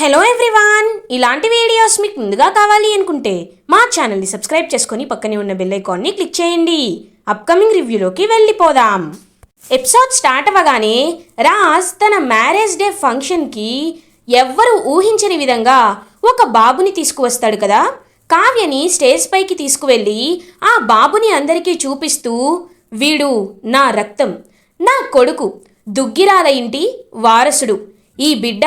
Hello everyone ఇలాంటి videos మీకు ముందుగా కావాలి అనుకుంటే మా ఛానల్ని సబ్స్క్రైబ్ చేసుకొని పక్కనే ఉన్న బెల్ ఐకాన్ని క్లిక్ చేయండి. అప్కమింగ్ రివ్యూలోకి వెళ్ళిపోదాం. ఎపిసోడ్ స్టార్ట్ అవ్వగానే రాజ్ తన మ్యారేజ్ డే ఫంక్షన్కి ఎవ్వరు ఊహించని విధంగా ఒక బాబుని తీసుకువస్తాడు కదా? కావ్యని స్టేజ్ పైకి తీసుకువెళ్ళి ఆ బాబుని అందరికీ చూపిస్తూ వీడు నా రక్తం నా కొడుకు దుగ్గిరాల ఇంటి వారసుడు. ఈ బిడ్డ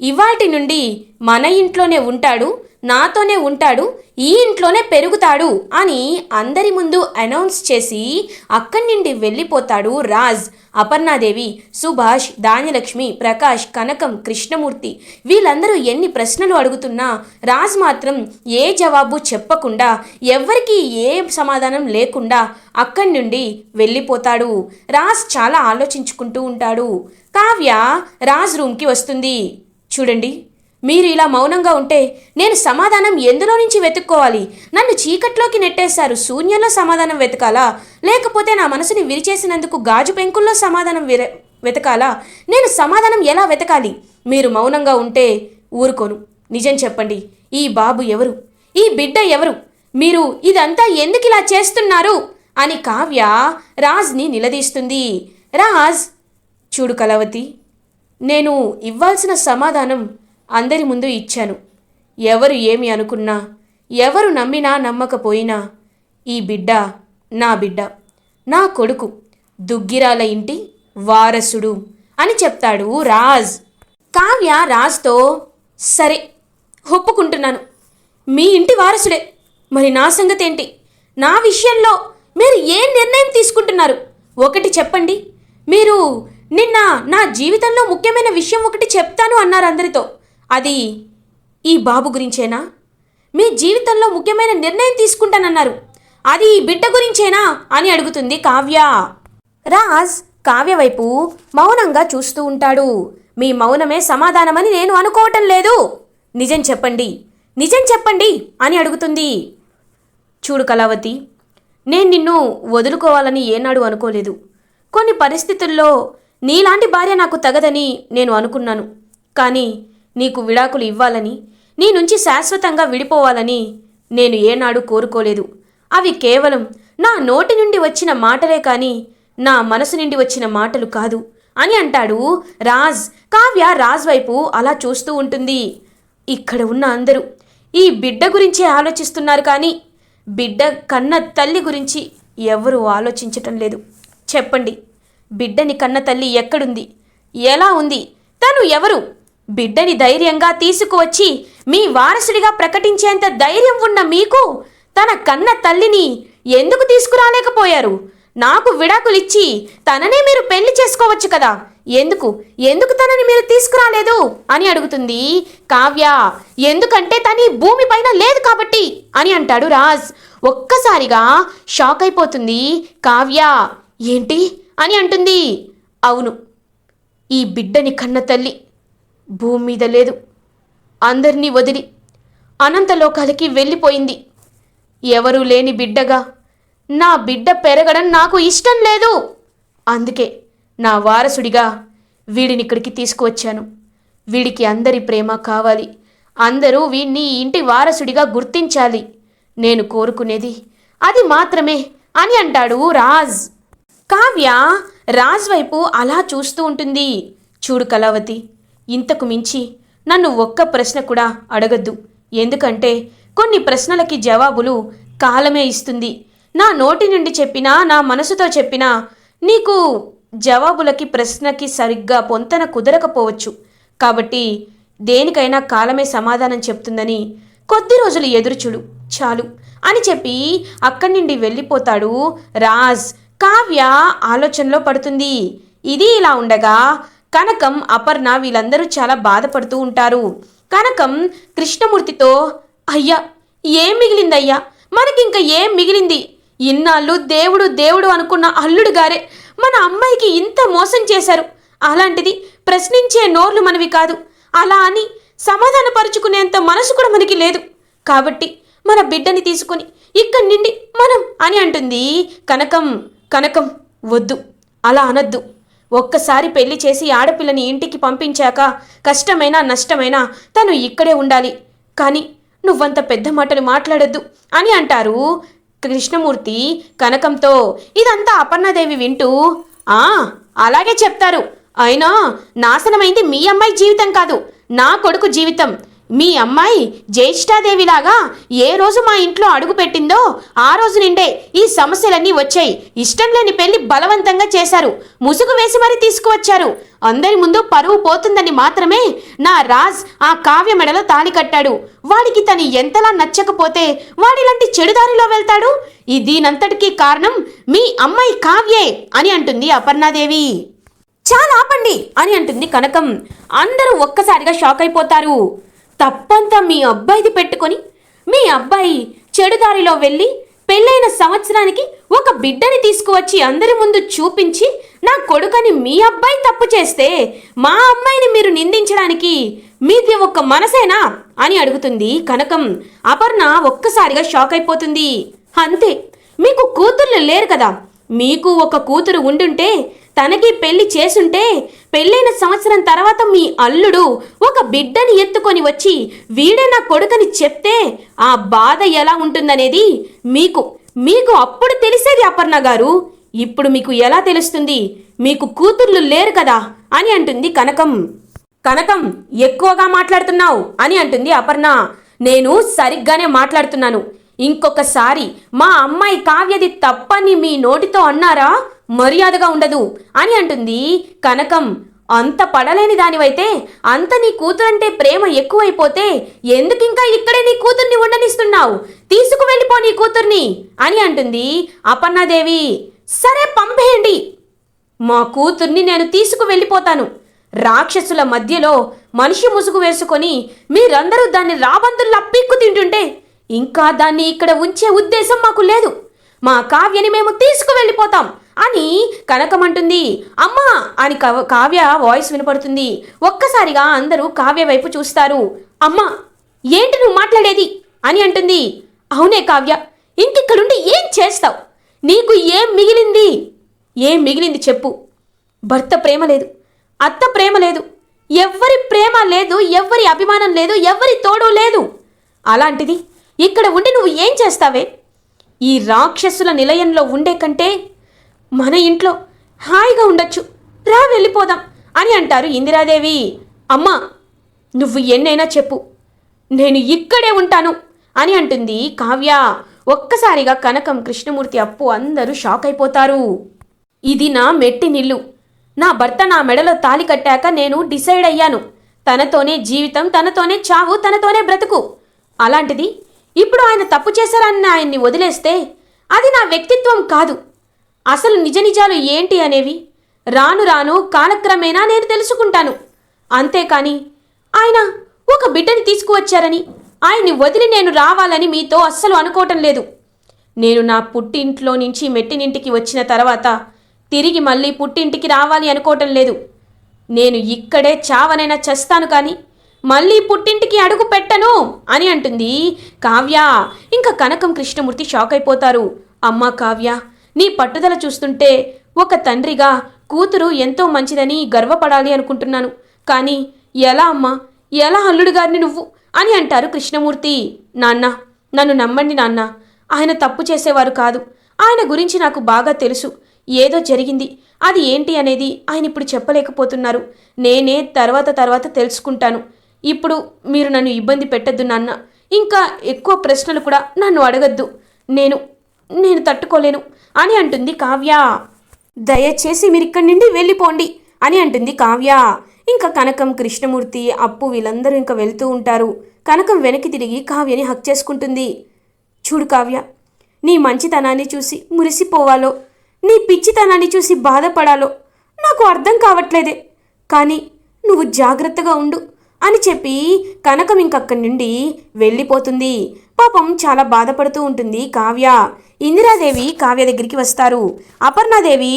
ఇవాటి నుండి మన ఇంట్లోనే ఉంటాడు నాతోనే ఉంటాడు ఈ ఇంట్లోనే పెరుగుతాడు అని అందరి ముందు అనౌన్స్ చేసి అక్కడి నుండి వెళ్ళిపోతాడు రాజ్ అపర్ణాదేవి సుభాష్ ధాన్యలక్ష్మి ప్రకాష్ కనకం కృష్ణమూర్తి. వీళ్ళందరూ ఎన్ని ప్రశ్నలు అడుగుతున్నా రాజ్ మాత్రం ఏ జవాబు చెప్పకుండా ఎవ్వరికీ ఏ సమాధానం లేకుండా అక్కడి నుండి వెళ్ళిపోతాడు. రాజ్ చాలా ఆలోచించుకుంటూ ఉంటాడు. కావ్య రాజ్ రూమ్కి వస్తుంది. చూడండి మీరు ఇలా మౌనంగా ఉంటే నేను సమాధానం ఎందులో నుంచి వెతుక్కోవాలి? నన్ను చీకట్లోకి నెట్టేశారు శూన్యంలో సమాధానం వెతకాలా? లేకపోతే నా మనసుని విరిచేసినందుకు గాజు పెంకుల్లో సమాధానం విర వెతకాలా? నేను సమాధానం ఎలా వెతకాలి? మీరు మౌనంగా ఉంటే ఊరుకోను. నిజం చెప్పండి ఈ బాబు ఎవరు? ఈ బిడ్డ ఎవరు? మీరు ఇదంతా ఎందుకు ఇలా చేస్తున్నారు? అని కావ్య రాజ్ని నిలదీస్తుంది. రాజ్ చూడు కలవతి నేను ఇవ్వాల్సిన సమాధానం అందరి ముందు ఇచ్చాను. ఎవరు ఏమి అనుకున్నా ఎవరు నమ్మినా నమ్మకపోయినా ఈ బిడ్డ నా బిడ్డ నా కొడుకు దుగ్గిరాల ఇంటి వారసుడు అని చెప్తాడు రాజ్. కావ్య రాజ్తో సరే ఒప్పుకుంటున్నాను. మీ ఇంటి వారసుడే. మరి నా సంగతి ఏంటి నా విషయంలో మీరు ఏ నిర్ణయం తీసుకుంటున్నారు? ఒకటి చెప్పండి. మీరు నిన్న నా జీవితంలో ముఖ్యమైన విషయం ఒకటి చెప్తాను అన్నారు అందరితో. అది ఈ బాబు గురించేనా? మీ జీవితంలో ముఖ్యమైన నిర్ణయం తీసుకుంటానన్నారు. అది ఈ బిడ్డ గురించేనా అని అడుగుతుంది కావ్య. రాజ్ కావ్య వైపు మౌనంగా చూస్తూ ఉంటాడు. మీ మౌనమే సమాధానమని నేను అనుకోవటం లేదు. నిజం చెప్పండి. నిజం చెప్పండి అని అడుగుతుంది. చూడు కళావతి నేను నిన్ను వదులుకోవాలని ఏనాడు అనుకోలేదు. కొన్ని పరిస్థితుల్లో నీలాంటి భార్య నాకు తగదని నేను అనుకున్నాను. కానీ నీకు విడాకులు ఇవ్వాలని నీ నుంచి శాశ్వతంగా విడిపోవాలని నేను ఏనాడు కోరుకోలేదు. అవి కేవలం నా నోటి నుండి వచ్చిన మాటలే కానీ నా మనసు నుండి వచ్చిన మాటలు కాదు అని అంటాడు రాజ్. కావ్య రాజ్ వైపు అలా చూస్తూ ఉంటుంది. ఇక్కడ ఉన్న అందరూ ఈ బిడ్డ గురించే ఆలోచిస్తున్నారు కానీ బిడ్డ కన్న తల్లి గురించి ఎవరూ ఆలోచించటం లేదు. చెప్పండి. బిడ్డని కన్న తల్లి ఎక్కడుంది? ఎలా ఉంది? తను ఎవరు? బిడ్డని ధైర్యంగా తీసుకువచ్చి మీ వారసుడిగా ప్రకటించేంత ధైర్యం ఉన్న మీకు తన కన్న తల్లిని ఎందుకు తీసుకురాలేకపోయారు? నాకు విడాకులిచ్చి తననే మీరు పెళ్ళి చేసుకోవచ్చు కదా. ఎందుకు? ఎందుకు తనని మీరు తీసుకురాలేదు? అని అడుగుతుంది కావ్య. ఎందుకంటే తని భూమి పైన లేదు కాబట్టి అని అంటాడు రాజ్. ఒక్కసారిగా షాక్ అయిపోతుంది కావ్య. ఏంటి? అని అంటుంది. అవును ఈ బిడ్డని కన్న తల్లి భూమి మీద లేదు. అందరినీ వదిలి అనంతలోకాలకి వెళ్ళిపోయింది. ఎవరూ లేని బిడ్డగా నా బిడ్డ పెరగడం నాకు ఇష్టం లేదు. అందుకే నా వారసుడిగా వీడిని ఇక్కడికి తీసుకువచ్చాను. వీడికి అందరి ప్రేమ కావాలి. అందరూ వీడిని ఇంటి వారసుడిగా గుర్తించాలి. నేను కోరుకునేది అది మాత్రమే అని అంటాడు రాజ్. కావ్య రాజ్ వైపు అలా చూస్తూ ఉంటుంది. చూడు కళావతి ఇంతకు మించి నన్ను ఒక్క ప్రశ్న కూడా అడగద్దు. ఎందుకంటే కొన్ని ప్రశ్నలకి జవాబులు కాలమే ఇస్తుంది. నా నోటి నుండి చెప్పినా నా మనసుతో చెప్పినా నీకు జవాబులకి ప్రశ్నకి సరిగ్గా పొంతన కుదరకపోవచ్చు. కాబట్టి దేనికైనా కాలమే సమాధానం చెప్తుందని కొద్ది రోజులు ఎదురుచుడు. చాలు అని చెప్పి అక్కడి నుండి వెళ్ళిపోతాడు రాజ్. కావ్య ఆలోచనలో పడుతుంది. ఇది ఇలా ఉండగా కనకం అపర్ణ వీళ్ళందరూ చాలా బాధపడుతూ ఉంటారు. కనకం కృష్ణమూర్తితో అయ్యా ఏం మిగిలిందయ్యా? మనకింక ఏం మిగిలింది? ఇన్నాళ్ళు దేవుడు దేవుడు అనుకున్న అల్లుడు గారే. మన అమ్మాయికి ఇంత మోసం చేశారు. అలాంటిది ప్రశ్నించే నోర్లు మనవి కాదు. అలా అని సమాధానపరుచుకునేంత మనసు కూడా మనకి లేదు. కాబట్టి మన బిడ్డని తీసుకొని ఇక్కడి నుండి మనం అని అంటుంది కనకం. కనకం వద్దు అలా అనద్దు. ఒక్కసారి పెళ్ళి చేసి ఆడపిల్లని ఇంటికి పంపించాక కష్టమైనా నష్టమైనా తను ఇక్కడే ఉండాలి. కానీ నువ్వంత పెద్ద మాటలు మాట్లాడొద్దు అని అంటారు కృష్ణమూర్తి కనకంతో. ఇదంతా అపర్ణదేవి వింటూ ఆ అలాగే చెప్తారు. అయినా నాశనమైంది మీ అమ్మాయి జీవితం కాదు. నా కొడుకు జీవితం. మీ అమ్మాయి జ్యేష్ఠాదేవిలాగా ఏ రోజు మా ఇంట్లో అడుగు పెట్టిందో ఆ రోజు నిండే ఈ సమస్యలన్నీ వచ్చాయి. ఇష్టం లేని పెళ్ళి బలవంతంగా చేశారు. ముసుగు వేసి మరీ తీసుకువచ్చారు. అందరి ముందు పరువు పోతుందని మాత్రమే నా రాజ్ ఆ కావ్య మెడలో తాళి కట్టాడు. వాడికి తను ఎంతలా నచ్చకపోతే వాడిలాంటి చెడుదారిలో వెళ్తాడు? ఈ దీనంతటికీ కారణం మీ అమ్మాయి కావ్యే అని అంటుంది అపర్ణాదేవి. చాలా ఆపండి అని అంటుంది కనకం. అందరూ ఒక్కసారిగా షాక్ అయిపోతారు. తప్పంతా మీ అబ్బాయిది పెట్టుకొని మీ అబ్బాయి చెడుదారిలో వెళ్ళి పెళ్ళైన సంవత్సరానికి ఒక బిడ్డని తీసుకువచ్చి అందరి ముందు చూపించి నా కొడుకని మీ అబ్బాయి తప్పు చేస్తే మా అమ్మాయిని మీరు నిందించడానికి మీది ఒక్క మనసేనా? అని అడుగుతుంది కనకం. అపర్ణ ఒక్కసారిగా షాక్ అయిపోతుంది. అంతే మీకు కూతుర్లు లేరు కదా. మీకు ఒక కూతురు ఉండుంటే తనకి పెళ్ళి చేసుంటే పెళ్ళైన సంవత్సరం తర్వాత మీ అల్లుడు ఒక బిడ్డని ఎత్తుకొని వచ్చి వీడే నా కొడుకని చెప్తే ఆ బాధ ఎలా ఉంటుందనేది మీకు మీకు అప్పుడు తెలిసేది అపర్ణ గారు. ఇప్పుడు మీకు ఎలా తెలుస్తుంది? మీకు కూతుర్లు లేరు కదా అని అంటుంది కనకం. కనకం ఎక్కువగా మాట్లాడుతున్నావు అని అంటుంది అపర్ణ. నేను సరిగ్గానే మాట్లాడుతున్నాను. ఇంకొకసారి మా అమ్మాయి కావ్యది తప్పని మీ నోటితో అన్నారా? మర్యాదగా ఉండదు అని అంటుంది కనకం. అంత పడలేని దానివైతే అంత నీ కూతురంటే ప్రేమ ఎక్కువైపోతే ఎందుకింకా ఇక్కడే నీ కూతుర్ని ఉండనిస్తున్నావు? తీసుకు వెళ్ళిపో నీ కూతుర్ని అని అంటుంది అపర్ణాదేవి. సరే పంపేయండి. మా కూతుర్ని నేను తీసుకు వెళ్ళిపోతాను. రాక్షసుల మధ్యలో మనిషి ముసుగు వేసుకొని మీరందరూ దాన్ని రాబందుల్లా పిక్కు తింటుంటే ఇంకా దాన్ని ఇక్కడ ఉంచే ఉద్దేశం మాకు లేదు. మా కావ్యని మేము తీసుకువెళ్ళిపోతాం అని కనకమంటుంది. అమ్మా అని కవ- కావ్య వాయిస్ వినపడుతుంది. ఒక్కసారిగా అందరూ కావ్య వైపు చూస్తారు. అమ్మా ఏంటి నువ్వు మాట్లాడేది? అని అంటుంది. అవునే కావ్య ఇంకిక్కడుండి ఏం చేస్తావు? నీకు ఏం మిగిలింది? ఏం మిగిలింది చెప్పు. భర్త ప్రేమ లేదు అత్త ప్రేమ లేదు ఎవ్వరి ప్రేమ లేదు ఎవ్వరి అభిమానం లేదు ఎవ్వరి తోడు లేదు. అలాంటిది ఇక్కడ ఉండి నువ్వు ఏం చేస్తావే? ఈ రాక్షసుల నిలయంలో ఉండే కంటే మన ఇంట్లో హాయిగా ఉండొచ్చు. రా వెళ్ళిపోదాం అని అంటారు ఇందిరాదేవి. అమ్మా నువ్వు ఎన్నైనా చెప్పు. నేను ఇక్కడే ఉంటాను అని అంటుంది కావ్య. ఒక్కసారిగా కనకం కృష్ణమూర్తి అప్పు అందరూ షాక్ అయిపోతారు. ఇది నా మెట్టి నిల్లు. నా భర్త నా మెడలో తాలి కట్టాక నేను డిసైడ్ అయ్యాను. తనతోనే జీవితం తనతోనే చావు తనతోనే బ్రతుకు. అలాంటిది ఇప్పుడు ఆయన తప్పు చేశారని ఆయన్ని వదిలేస్తే అది నా వ్యక్తిత్వం కాదు. అసలు నిజ నిజాలు ఏంటి అనేవి? రాను రాను కాలక్రమేణా నేను తెలుసుకుంటాను. అంతేకాని ఆయన ఒక బిడ్డని తీసుకువచ్చారని ఆయన్ని వదిలి నేను రావాలని మీతో అస్సలు అనుకోవటం లేదు. నేను నా పుట్టింట్లో నుంచి మెట్టినింటికి వచ్చిన తర్వాత తిరిగి మళ్ళీ పుట్టింటికి రావాలి అనుకోవటం లేదు. నేను ఇక్కడే చావనైనా చస్తాను కానీ మళ్ళీ పుట్టింటికి అడుగు పెట్టను అని అంటుంది కావ్య. ఇంకా కనకం కృష్ణమూర్తి షాక్ అయిపోతారు అమ్మా కావ్య నీ పట్టుదల చూస్తుంటే ఒక తండ్రిగా కూతురు ఎంతో మంచిదని గర్వపడాలి అనుకుంటున్నాను. కానీ ఎలా అమ్మా? ఎలా అల్లుడు గారిని నువ్వు? అని అంటారు కృష్ణమూర్తి. నాన్న నన్ను నమ్మండి నాన్న. ఆయన తప్పు చేసేవారు కాదు. ఆయన గురించి నాకు బాగా తెలుసు. ఏదో జరిగింది. అది ఏంటి అనేది ఆయన ఇప్పుడు చెప్పలేకపోతున్నారు. నేనే తర్వాత తర్వాత తెలుసుకుంటాను. ఇప్పుడు మీరు నన్ను ఇబ్బంది పెట్టద్దు నాన్న. ఇంకా ఎక్కువ ప్రశ్నలు కూడా నన్ను అడగద్దు. నేను నేను తట్టుకోలేను. అని అంటుంది కావ్య. దయచేసి మీరు ఇక్కడి నుండి వెళ్ళిపోండి అని అంటుంది కావ్య. ఇంకా కనకం కృష్ణమూర్తి అప్పు వీళ్ళందరూ ఇంకా వెళ్తూ ఉంటారు. కనకం వెనక్కి తిరిగి కావ్యని హక్ చేసుకుంటుంది. చూడు కావ్య నీ మంచితనాన్ని చూసి మురిసిపోవాలో నీ పిచ్చితనాన్ని చూసి బాధపడాలో నాకు అర్థం కావట్లేదే. కానీ నువ్వు జాగ్రత్తగా ఉండు అని చెప్పి కనకం ఇంకక్కడి నుండి వెళ్ళిపోతుంది. పాపం చాలా బాధపడుతూ ఉంటుంది కావ్య. ఇందిరాదేవి కావ్య దగ్గరికి వస్తారు. అపర్ణాదేవి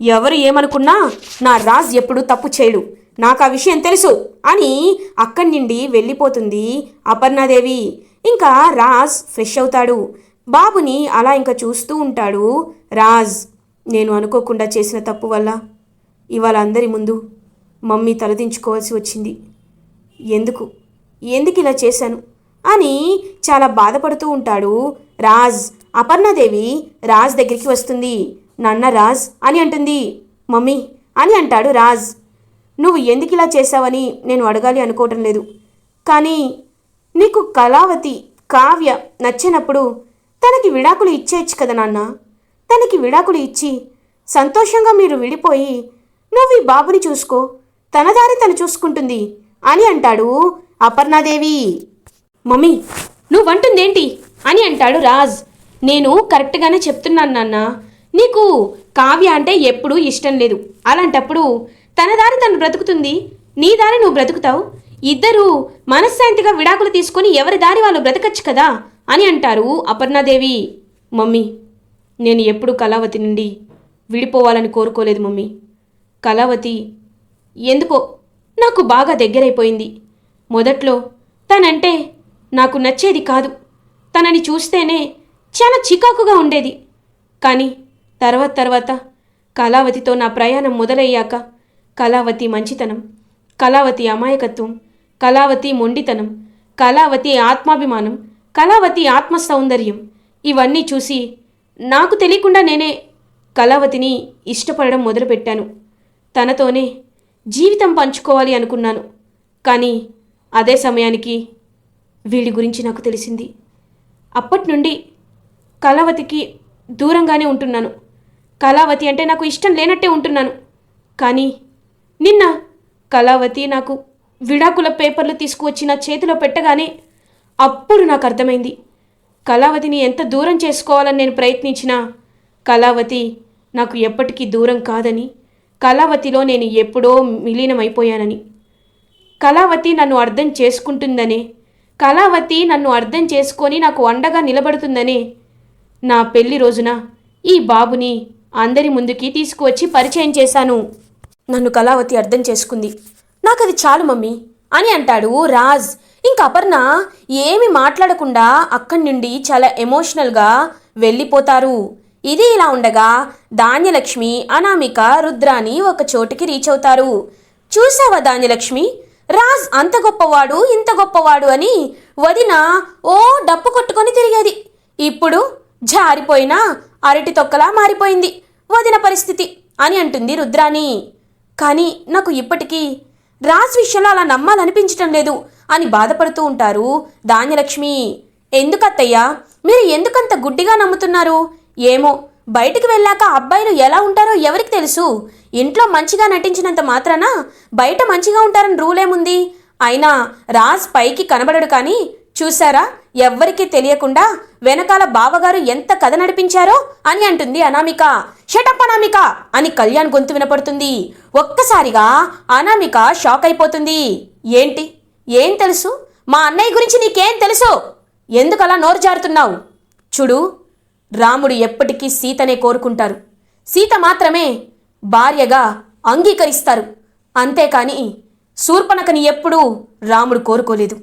ఎవరు ఏమనుకున్నా నా రాజ్ ఎప్పుడు తప్పు చేయడు. నాకు ఆ విషయం తెలుసు అని అక్కడి నుండి వెళ్ళిపోతుంది అపర్ణాదేవి. ఇంకా రాజ్ ఫ్రెష్ అవుతాడు. బాబుని అలా ఇంకా చూస్తూ ఉంటాడు. రాజ్ నేను అనుకోకుండా చేసిన తప్పు వల్ల ఇవాళ అందరి ముందు మమ్మీ తలదించుకోవాల్సి వచ్చింది. ఎందుకు? ఎందుకు ఇలా చేశాను? అని చాలా బాధపడుతూ ఉంటాడు. రాజ్ అపర్ణదేవి రాజ్ దగ్గరికి వస్తుంది. నాన్న రాజ్ అని అంటుంది. మమ్మీ అని అంటాడు రాజ్. నువ్వు ఎందుకు ఇలా చేశావని నేను అడగాలి అనుకోవటం లేదు. కానీ నీకు కళావతి కావ్య నచ్చినప్పుడు తనకి విడాకులు ఇచ్చేయచ్చు కదా నాన్న. తనకి విడాకులు ఇచ్చి సంతోషంగా మీరు విడిపోయి నువ్వు ఈ బాబుని చూసుకో. తన దారి తను చూసుకుంటుంది అని అంటాడు అపర్ణాదేవి. మమ్మీ నువ్వంటుందేంటి అని అంటాడు రాజ్. నేను కరెక్ట్గానే చెప్తున్నాను నాన్న. నీకు కావ్య అంటే ఎప్పుడూ ఇష్టం లేదు. అలాంటప్పుడు తన దారి తను బ్రతుకుతుంది. నీ దారి నువ్వు బ్రతుకుతావు. ఇద్దరూ మనశ్శాంతిగా విడాకులు తీసుకొని ఎవరి దారి వాళ్ళు బ్రతకచ్చు కదా? అని అంటారు అపర్ణాదేవి. మమ్మీ నేను ఎప్పుడు కళావతి నుండి విడిపోవాలని కోరుకోలేదు మమ్మీ. కళావతి ఎందుకో నాకు బాగా దగ్గరైపోయింది. మొదట్లో తనంటే నాకు నచ్చేది కాదు. తనని చూస్తేనే చాలా చికాకుగా ఉండేది. కానీ తర్వాత తర్వాత కళావతితో నా ప్రయాణం మొదలయ్యాక కళావతి మంచితనం కళావతి అమాయకత్వం కళావతి మొండితనం కళావతి ఆత్మాభిమానం కళావతి ఆత్మ సౌందర్యం ఇవన్నీ చూసి నాకు తెలియకుండా నేనే కళావతిని ఇష్టపడడం మొదలుపెట్టాను. తనతోనే జీవితం పంచుకోవాలి అనుకున్నాను. కానీ అదే సమయానికి వీడి గురించి నాకు తెలిసింది. అప్పటి నుండి కళావతికి దూరంగానే ఉంటున్నాను. కళావతి అంటే నాకు ఇష్టం లేనట్టే ఉంటున్నాను. కానీ నిన్న కళావతి నాకు విడాకుల పేపర్లు తీసుకువచ్చి నా చేతిలో పెట్టగానే అప్పుడు నాకు అర్థమైంది. కళావతిని ఎంత దూరం చేసుకోవాలని నేను ప్రయత్నించినా కళావతి నాకు ఎప్పటికీ దూరం కాదని కళావతిలో నేను ఎప్పుడో విలీనమైపోయానని కళావతి నన్ను అర్థం చేసుకుంటుందనే కళావతి నన్ను అర్థం చేసుకొని నాకు అండగా నిలబడుతుందని. నా పెళ్ళి రోజున ఈ బాబుని అందరి ముందుకి తీసుకువచ్చి పరిచయం చేశాను. నన్ను కళావతి అర్థం చేసుకుంది. నాకు అది చాలు మమ్మీ అని అంటాడు రాజ్. ఇంక అపర్ణ ఏమి మాట్లాడకుండా అక్కడి నుండి చాలా ఎమోషనల్గా వెళ్ళిపోతారు. ఇది ఇలా ఉండగా ధాన్యలక్ష్మి అనామిక రుద్రాని ఒక చోటికి రీచ్ అవుతారు. చూసావా ధాన్యలక్ష్మి? రాజ్ అంత గొప్పవాడు ఇంత గొప్పవాడు అని వదిన ఓ డప్పు కొట్టుకొని తిరిగేది. ఇప్పుడు జారిపోయినా అరటి తొక్కలా మారిపోయింది. వదిన పరిస్థితి అని అంటుంది రుద్రాని కానీ నాకు ఇప్పటికీ రాజ్ విషయంలో అలా నమ్మాలనిపించటం లేదు అని బాధపడుతూ ఉంటారు ధాన్యలక్ష్మి. ఎందుకత్తయ్యా మీరు ఎందుకంత గుడ్డిగా నమ్ముతున్నారు? ఏమో బయటికి వెళ్ళాక అబ్బాయిలు ఎలా ఉంటారో ఎవరికి తెలుసు? ఇంట్లో మంచిగా నటించినంత మాత్రాన బయట మంచిగా ఉంటారని రూలేముంది అయినా రాజ్ పైకి కనబడడు కానీ చూసారా ఎవ్వరికీ తెలియకుండా వెనకాల బావగారు ఎంత కథ నడిపించారో అని అంటుంది అనామిక. షటప్ అనామిక! అని కళ్యాణ్ గొంతు వినపడుతుంది. ఒక్కసారిగా అనామిక షాక్ అయిపోతుంది. ఏంటి? ఏం తెలుసు? మా అన్నయ్య గురించి నీకేం తెలుసు? ఎందుకలా నోరు జారుతున్నావు? చూడు రాముడు ఎప్పటికీ సీతనే కోరుకుంటారు. సీత మాత్రమే భార్యగా అంగీకరిస్తారు. అంతేకాని శూర్పణకని ఎప్పుడూ రాముడు కోరుకోలేదు.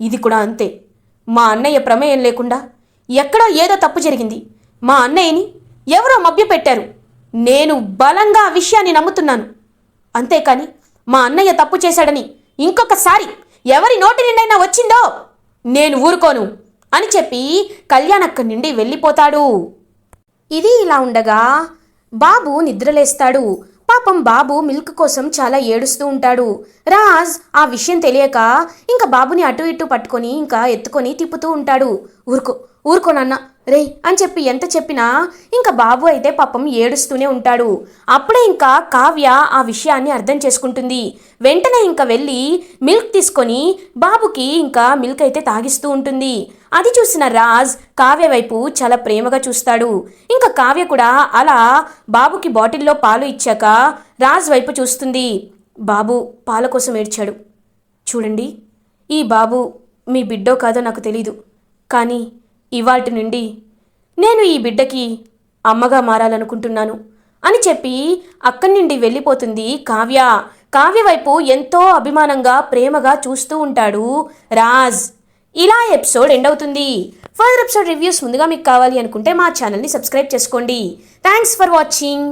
ఇది కూడా అంతే. మా అన్నయ్య ప్రమేయం లేకుండా ఎక్కడో ఏదో తప్పు జరిగింది. మా అన్నయ్యని ఎవరో మభ్యపెట్టారు. నేను బలంగా ఆ విషయాన్ని నమ్ముతున్నాను. అంతేకాని మా అన్నయ్య తప్పు చేశాడని ఇంకొకసారి ఎవరి నోటి నిండైనా వచ్చిందో నేను ఊరుకోను. అని చెప్పి కళ్యాణ్ అక్కడి నుండి వెళ్ళిపోతాడు. ఇది ఇలా ఉండగా బాబు నిద్రలేస్తాడు. పాపం బాబు మిల్క్ కోసం చాలా ఏడుస్తూ ఉంటాడు. రాజ్ ఆ విషయం తెలియక ఇంకా బాబుని అటు ఇటు పట్టుకొని ఇంకా ఎత్తుకొని తిప్పుతూ ఉంటాడు. ఊరుకో. ఊరుకోనన్న రే అని చెప్పి ఎంత చెప్పినా ఇంకా బాబు అయితే పాపం ఏడుస్తూనే ఉంటాడు. అప్పుడే ఇంకా కావ్య ఆ విషయాన్ని అర్థం చేసుకుంటుంది. వెంటనే ఇంకా వెళ్ళి మిల్క్ తీసుకొని బాబుకి ఇంకా మిల్క్ అయితే తాగిస్తూ ఉంటుంది. అది చూసిన రాజ్ కావ్య వైపు చాలా ప్రేమగా చూస్తాడు. ఇంకా కావ్య కూడా అలా బాబుకి బాటిల్లో పాలు ఇచ్చాక రాజ్ వైపు చూస్తుంది. బాబు పాల కోసం ఏడ్చాడు. చూడండి ఈ బాబు మీ బిడ్డో కాదో నాకు తెలీదు. కానీ ఇవాటి నుండి నేను ఈ బిడ్డకి అమ్మగా మారాలనుకుంటున్నాను అని చెప్పి అక్కడి నుండి వెళ్ళిపోతుంది కావ్య. కావ్య వైపు ఎంతో అభిమానంగా ప్రేమగా చూస్తూ ఉంటాడు రాజ్. ఇలా ఎపిసోడ్ ఎండ్ అవుతుంది. ఫర్దర్ ఎపిసోడ్ రివ్యూస్ ముందుగా మీకు కావాలి అనుకుంటే మా ఛానల్ని సబ్స్క్రైబ్ చేసుకోండి. Thanks for watching.